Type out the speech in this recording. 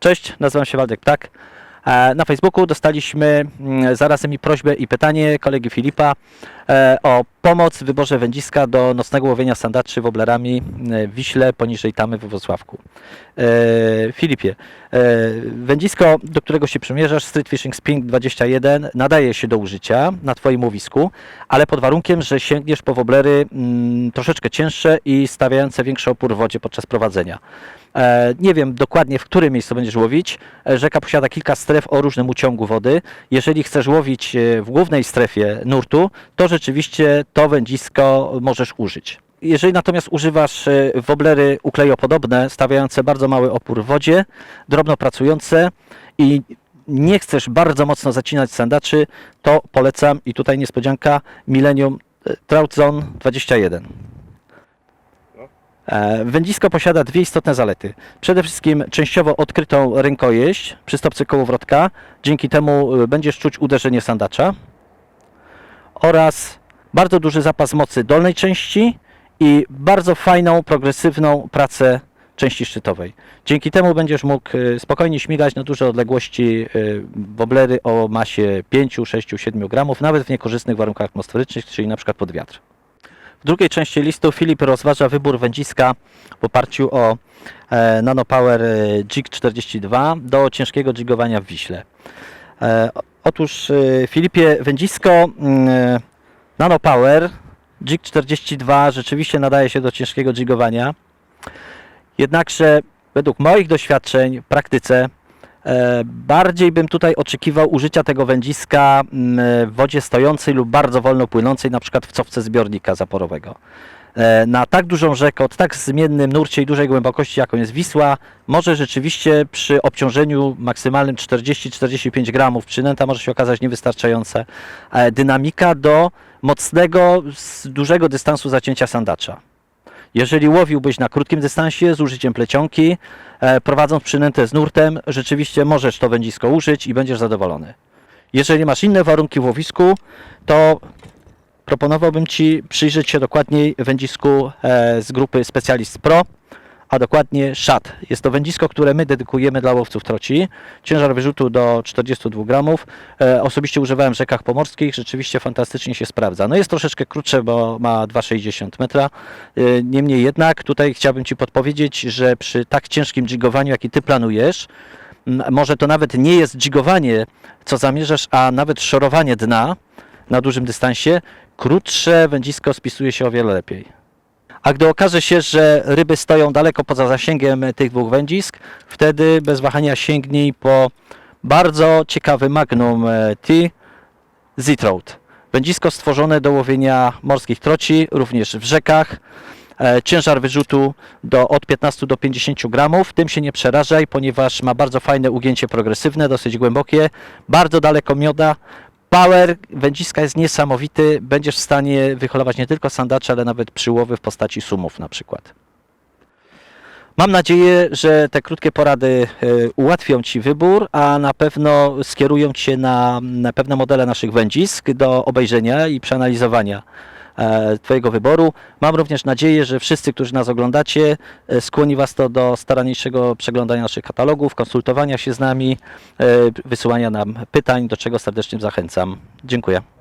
Cześć, nazywam się Waldek Ptak. E, Na Facebooku dostaliśmy mm, zarazem i prośbę i pytanie kolegi Filipa e, o pomoc w wyborze wędziska do nocnego łowienia sandaczy woblerami e, w Wiśle poniżej Tamy we Wrocławku. Filipie, wędzisko, do którego się przymierzasz, Street Fishing Spring 21, nadaje się do użycia na Twoim łowisku, ale pod warunkiem, że sięgniesz po woblery mm, troszeczkę cięższe i stawiające większy opór w wodzie podczas prowadzenia. E, Nie wiem dokładnie, w którym miejscu będziesz łowić. E, Rzeka posiada kilka stref o różnym uciągu wody. Jeżeli chcesz łowić e, w głównej strefie nurtu, to rzeczywiście to wędzisko możesz użyć. Jeżeli natomiast używasz woblery uklejopodobne, stawiające bardzo mały opór w wodzie, drobno pracujące i nie chcesz bardzo mocno zacinać sandaczy, to polecam i tutaj niespodzianka Millennium Trout Zone 21. E, Wędzisko posiada dwie istotne zalety. Przede wszystkim częściowo odkrytą rękojeść przy stopce kołowrotka. Dzięki temu e, będziesz czuć uderzenie sandacza. Oraz bardzo duży zapas mocy dolnej części i bardzo fajną, progresywną pracę części szczytowej. Dzięki temu będziesz mógł e, spokojnie śmigać na duże odległości woblery o masie 5, 6, 7 gramów, nawet w niekorzystnych warunkach atmosferycznych, czyli na przykład pod wiatr. W drugiej części listu Filip rozważa wybór wędziska w oparciu o e, NanoPower e, Jig 42 do ciężkiego jigowania w Wiśle. E, otóż e, Filipie wędzisko mm, e, NanoPower Jig 42 rzeczywiście nadaje się do ciężkiego jigowania. Jednakże według moich doświadczeń w praktyce E, Bardziej bym tutaj oczekiwał użycia tego wędziska mm, w wodzie stojącej lub bardzo wolno płynącej, na przykład w cofce zbiornika zaporowego. E, Na tak dużą rzekę, o tak zmiennym nurcie i dużej głębokości, jaką jest Wisła, może rzeczywiście przy obciążeniu maksymalnym 40-45 gramów przynęta może się okazać niewystarczająca e, dynamika do mocnego, dużego dystansu zacięcia sandacza. Jeżeli łowiłbyś na krótkim dystansie z użyciem plecionki, e, prowadząc przynętę z nurtem, rzeczywiście możesz to wędzisko użyć i będziesz zadowolony. Jeżeli masz inne warunki w łowisku, to proponowałbym Ci przyjrzeć się dokładniej wędzisku e, z grupy Specialist Pro, a dokładnie SHAT. Jest to wędzisko, które my dedykujemy dla łowców troci. Ciężar wyrzutu do 42 gramów. E, Osobiście używałem w rzekach pomorskich, rzeczywiście fantastycznie się sprawdza. No jest troszeczkę krótsze, bo ma 2,60 metra. E, Niemniej jednak tutaj chciałbym Ci podpowiedzieć, że przy tak ciężkim jigowaniu, jaki Ty planujesz, może to nawet nie jest jigowanie, co zamierzasz, a nawet szorowanie dna na dużym dystansie, krótsze wędzisko spisuje się o wiele lepiej. A gdy okaże się, że ryby stoją daleko poza zasięgiem tych dwóch wędzisk, wtedy bez wahania sięgnij po bardzo ciekawy Magnum e, T Z-Trout. Wędzisko stworzone do łowienia morskich troci, również w rzekach. E, Ciężar wyrzutu do, od 15 do 50 gramów. Tym się nie przerażaj, ponieważ ma bardzo fajne ugięcie progresywne, dosyć głębokie, bardzo daleko mioda. Power wędziska jest niesamowity. Będziesz w stanie wyholować nie tylko sandacze, ale nawet przyłowy w postaci sumów na przykład. Mam nadzieję, że te krótkie porady e, ułatwią Ci wybór, a na pewno skierują Cię na, na pewne modele naszych wędzisk do obejrzenia i przeanalizowania Twojego wyboru. Mam również nadzieję, że wszyscy, którzy nas oglądacie, e, skłoni Was to do staranniejszego przeglądania naszych katalogów, konsultowania się z nami, e, wysyłania nam pytań, do czego serdecznie zachęcam. Dziękuję.